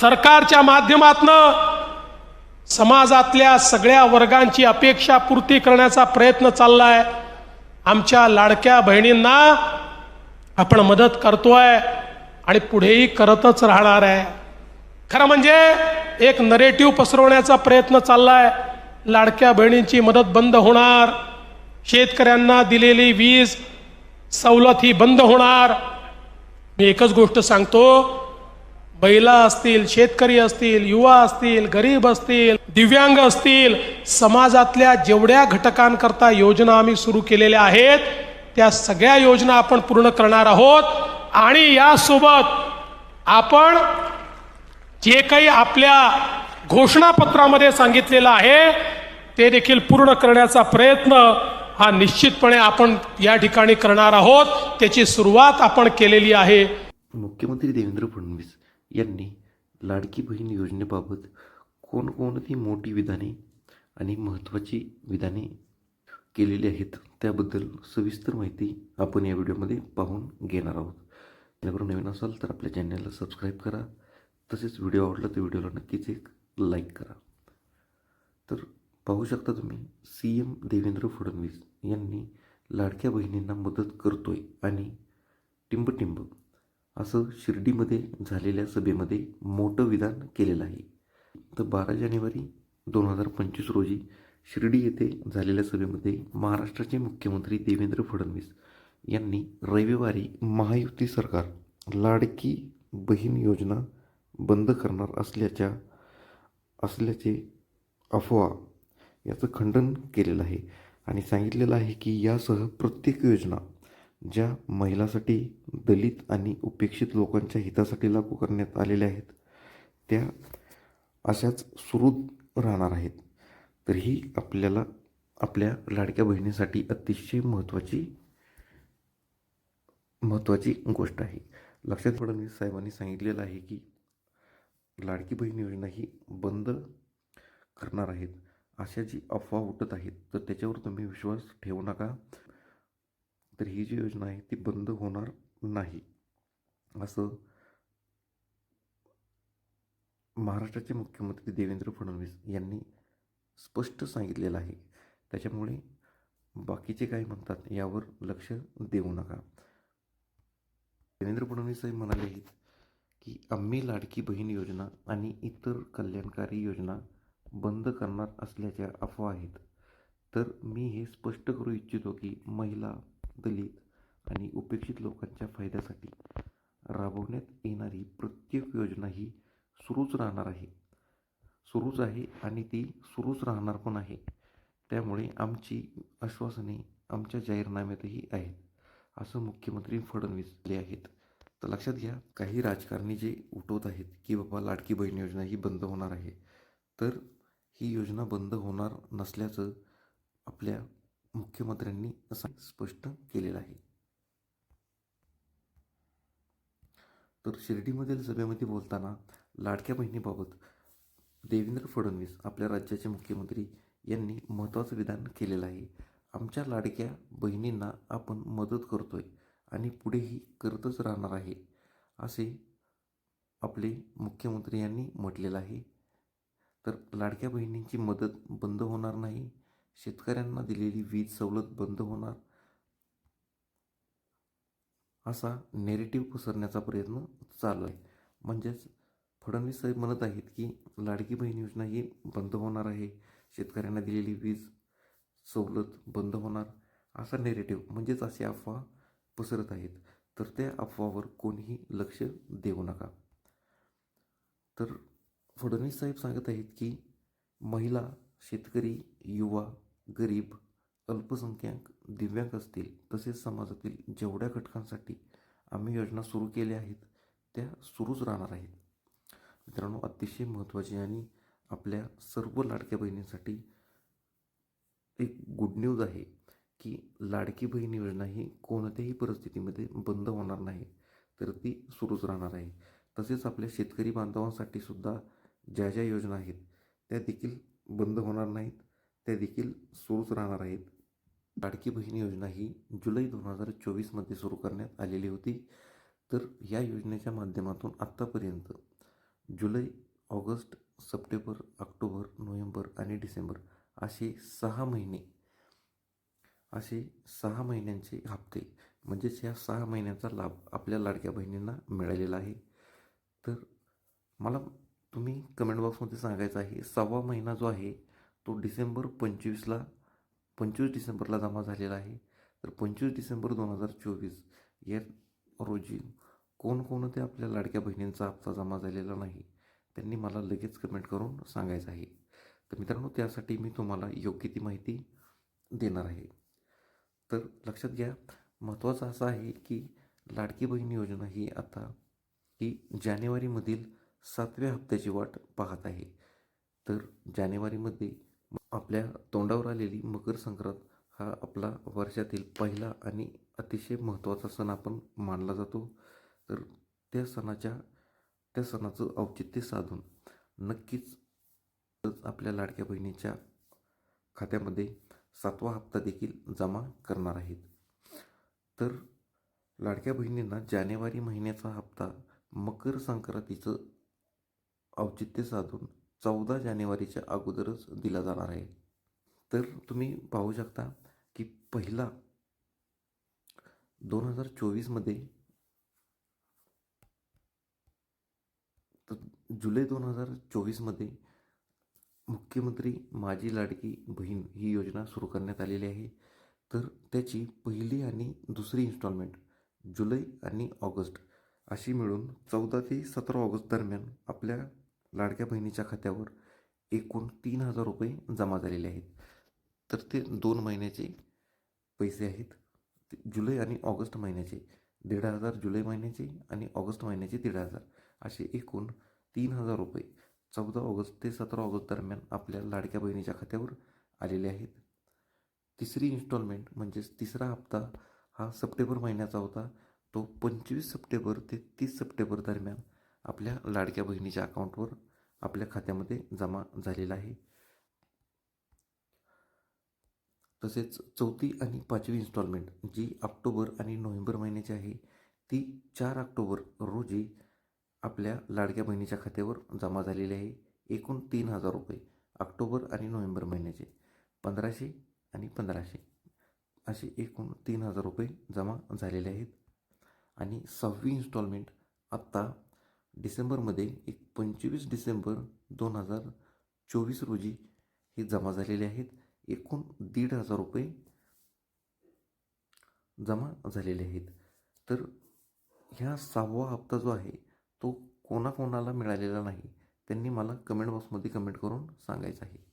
सरकारच्या माध्यमातनं समाजातल्या सगळ्या वर्गांची अपेक्षा पूर्ती करण्याचा प्रयत्न चाललाय. आमच्या लाडक्या बहिणींना आपण मदत करतोय आणि पुढेही करतच राहणार आहे. खरं म्हणजे एक नरेटिव्ह पसरवण्याचा प्रयत्न चाललाय. लाडक्या बहिणींची मदत बंद होणार. शेतकऱ्यांना दिलेली वीज सवलत ही बंद होणार. मी एकच गोष्ट सांगतो महिला असतील शेतकरी असतील युवा असतील गरीब असतील दिव्यांग असतील समाजातल्या जेवढ्या घटकांकरता योजना आम्ही सुरू केलेल्या आहेत त्या सगळ्या योजना आपण पूर्ण करणार आहोत. आणि यासोबत आपण जे काही आपल्या घोषणापत्रामध्ये सांगितलेलं आहे ते देखील पूर्ण करण्याचा प्रयत्न हा निश्चितपणे आपण या ठिकाणी करणार आहोत. त्याची सुरुवात आपण केलेली आहे. मुख्यमंत्री देवेंद्र फडणवीस यांनी लाडकी बहीण योजनेबाबत कोणकोणती मोठी विधाने आणि महत्त्वाची विधाने केलेली आहेत त्याबद्दल सविस्तर माहिती आपण या व्हिडिओमध्ये पाहून घेणार आहोत. जेणेकरून नवीन असाल तर आपल्या चॅनलला सबस्क्राईब करा. तसेच व्हिडिओ आवडला तर व्हिडिओला नक्कीच एक लाईक करा. तर पाहू शकता तुम्ही सी एम देवेंद्र फडणवीस यांनी लाडक्या बहिणींना मदत करतोय आणि टिंबटिंब असं शिर्डीमध्ये झालेल्या सभेमध्ये मोठं विधान केलेलं आहे. तर बारा जानेवारी दोन हजार पंचवीस रोजी शिर्डी येथे झालेल्या सभेमध्ये महाराष्ट्राचे मुख्यमंत्री देवेंद्र फडणवीस यांनी रविवारी महायुती सरकार लाडकी बहीण योजना बंद करणार असल्याच्या असल्याचे अफवा याचं खंडन केलेलं आहे. आणि सांगितलेलं आहे की यासह प्रत्येक योजना ज्या महिलासाठी दलित आणि उपेक्षित लोकांच्या हितासाठी लागू करण्यात आलेल्या आहेत त्या अशाच सुरू राहणार आहेत. तर ही आपल्याला आपल्या लाडक्या बहिणीसाठी अतिशय महत्त्वाची महत्त्वाची गोष्ट आहे. लक्षात फडणवीस साहेबांनी सांगितलेलं आहे की लाडकी बहीण योजना ही बंद करणार आहेत. अशा जी अफवा उठत आहेत तर त्याच्यावर तुम्ही विश्वास ठेवू नका. तर ही जी योजना आहे ती बंद होणार नाही. असं महाराष्ट्राचे मुख्यमंत्री देवेंद्र फडणवीस यांनी स्पष्ट सांगितलेलं आहे. त्याच्यामुळे बाकीचे काय म्हणतात यावर लक्ष देऊ नका. देवेंद्र फडणवीस साहेब म्हणाले आहेत की आम्ही लाडकी बहीण योजना आणि इतर कल्याणकारी योजना बंद करणार असल्याच्या अफवा आहेत. तर मी हे स्पष्ट करू इच्छितो की महिला दलित आणि उपेक्षित लोकांच्या फायद्यासाठी राबवण्यात येणारी प्रत्येक योजना ही सुरूच राहणार आहे. सुरूच आहे आणि ती सुरूच राहणार पण आहे. त्यामुळे आमची आश्वासने आमच्या जाहीरनाम्यातही आहेत. असं मुख्यमंत्री फडणवीस आहेत. तर लक्षात घ्या काही राजकारणी जे उठवत आहेत की बाबा लाडकी बहीण योजना ही बंद होणार आहे तर ही योजना बंद होणार नसल्याचं आपल्या मुख्यमंत्र्यांनी असं स्पष्ट केलेलं आहे. तर शिर्डीमधील सभेमध्ये बोलताना लाडक्या बहिणीबाबत देवेंद्र फडणवीस आपल्या राज्याचे मुख्यमंत्री यांनी महत्त्वाचं विधान केलेलं आहे. आमच्या लाडक्या बहिणींना आपण मदत करतोय आणि पुढेही करतच राहणार आहे असे आपले मुख्यमंत्री यांनी म्हटलेलं आहे. तर लाडक्या बहिणींची मदत बंद होणार नाही शेतकऱ्यांना दिलेली वीज सवलत बंद होणार? असा नेरेटिव्ह पसरण्याचा प्रयत्न चालू आहे म्हणजेच फडणवीस साहेब म्हणत आहेत की लाडकी बहीण योजना ही बंद होणार आहे. शेतकऱ्यांना दिलेली वीज सवलत बंद होणार असा नेरेटिव्ह म्हणजेच असे अफवा पसरत आहेत. तर त्या अफवावर कोणीही लक्ष देऊ नका. तर फडणवीस साहेब सांगत आहेत की महिला शेतकरी युवा गरीब अल्पसंख्याक दिव्यांग असतील तसेच समाजातील जेवढ्या घटकांसाठी आम्ही योजना सुरू केल्या आहेत त्या सुरूच राहणार आहेत. मित्रांनो अतिशय महत्त्वाची आणि आपल्या सर्व लाडक्या बहिणींसाठी एक गुड न्यूज आहे की लाडकी बहीण योजना ही कोणत्याही परिस्थितीमध्ये बंद होणार नाही तर ती सुरूच राहणार आहे. तसेच आपल्या शेतकरी बांधवांसाठी सुद्धा ज्या ज्या योजना आहेत त्या देखील बंद होणार नाहीत. त्या देखील सुरूच राहणार आहेत. लाडकी बहीण योजना ही जुलै दोन हजार चोवीसमध्ये सुरू करण्यात आलेली होती. तर या योजनेच्या माध्यमातून आत्तापर्यंत जुलै ऑगस्ट सप्टेंबर ऑक्टोबर नोव्हेंबर आणि डिसेंबर असे सहा महिने असे सहा महिन्यांचे हप्ते म्हणजेच ह्या सहा महिन्यांचा लाभ आपल्या लाडक्या बहिणींना मिळालेला आहे. तर मला तुम्ही कमेंट बॉक्समध्ये सांगायचं आहे सहावा महिना जो आहे तो डिसेंबर पंचवीसला पंचवीस डिसेंबरला जमा झालेला आहे. तर पंचवीस डिसेंबर दोन हजार चोवीस या रोजी कोणकोणत्या आपल्या लाडक्या बहिणींचा हप्ता जमा झालेला नाही त्यांनी मला लगेच कमेंट करून सांगायचं आहे. तर मित्रांनो त्यासाठी मी तुम्हाला योग्य ती माहिती देणार आहे. तर लक्षात घ्या महत्त्वाचं असं आहे की लाडकी बहीण योजना ही आता ही जानेवारीमधील सातव्या हप्त्याची वाट पाहत आहे. तर जानेवारीमध्ये आपल्या तोंडावर आलेली मकर संक्रांत हा आपला वर्षातील पहिला आणि अतिशय महत्त्वाचा सण आपण मानला जातो. तर त्या सणाच्या त्या सणाचं औचित्य साधून नक्कीच आपल्या लाडक्या बहिणीच्या खात्यामध्ये सातवा हप्ता देखील जमा करणार आहेत. तर लाडक्या बहिणींना जानेवारी महिन्याचा हप्ता मकर संक्रांतीचं औचित्य साधून चौदा जानेवारीच्या अगोदरच दिला जाणार आहे. तर तुम्ही पाहू शकता की पहिला दोन हजार चोवीसमध्ये तर जुलै दोन हजार चोवीसमध्ये मुख्यमंत्री माझी लाडकी बहीण ही योजना सुरू करण्यात आलेली आहे. तर त्याची पहिली आणि दुसरी इन्स्टॉलमेंट जुलै आणि ऑगस्ट अशी मिळून चौदा ते सतरा ऑगस्ट दरम्यान आपल्या लाडक्या बहिणीच्या खात्यावर एकूण तीन हजार रुपये जमा झालेले आहेत. तर ते दोन महिन्याचे पैसे आहेत. जुलै आणि ऑगस्ट महिन्याचे दीड हजार जुलै महिन्याचे आणि ऑगस्ट महिन्याचे दीड हजार असे एकूण तीन हजार रुपये चौदा ऑगस्ट ते सतरा ऑगस्ट दरम्यान आपल्या लाडक्या बहिणीच्या खात्यावर आलेले आहेत. तिसरी इन्स्टॉलमेंट म्हणजेच तिसरा हप्ता हा सप्टेंबर महिन्याचा होता. तो पंचवीस सप्टेंबर ते तीस सप्टेंबर दरम्यान आपल्या लाडक्या बहिणीच्या अकाउंटवर आपल्या खात्यामध्ये जमा झालेला आहे. तसेच चौथी आणि पाचवी इन्स्टॉलमेंट जी ऑक्टोबर आणि नोव्हेंबर महिन्याची आहे ती चार ऑक्टोबर रोजी आपल्या लाडक्या बहिणीच्या खात्यावर जमा झालेली आहे. एकूण तीन हजार रुपये ऑक्टोबर आणि नोव्हेंबर महिन्याचे. पंधराशे आणि पंधराशे असे एकूण तीन हजार रुपये जमा झालेले आहेत. आणि सहावी इन्स्टॉलमेंट आत्ता डिसेंबरमध्ये एक पंचवीस डिसेंबर दोन हजार चोवीस रोजी हे जमा झालेले आहेत. एकूण दीड हजार रुपये जमा झालेले आहेत. तर ह्या सहावा हप्ता जो आहे तो कोणाकोणाला मिळालेला नाही त्यांनी मला कमेंट बॉक्समध्ये कमेंट करून सांगायचं आहे.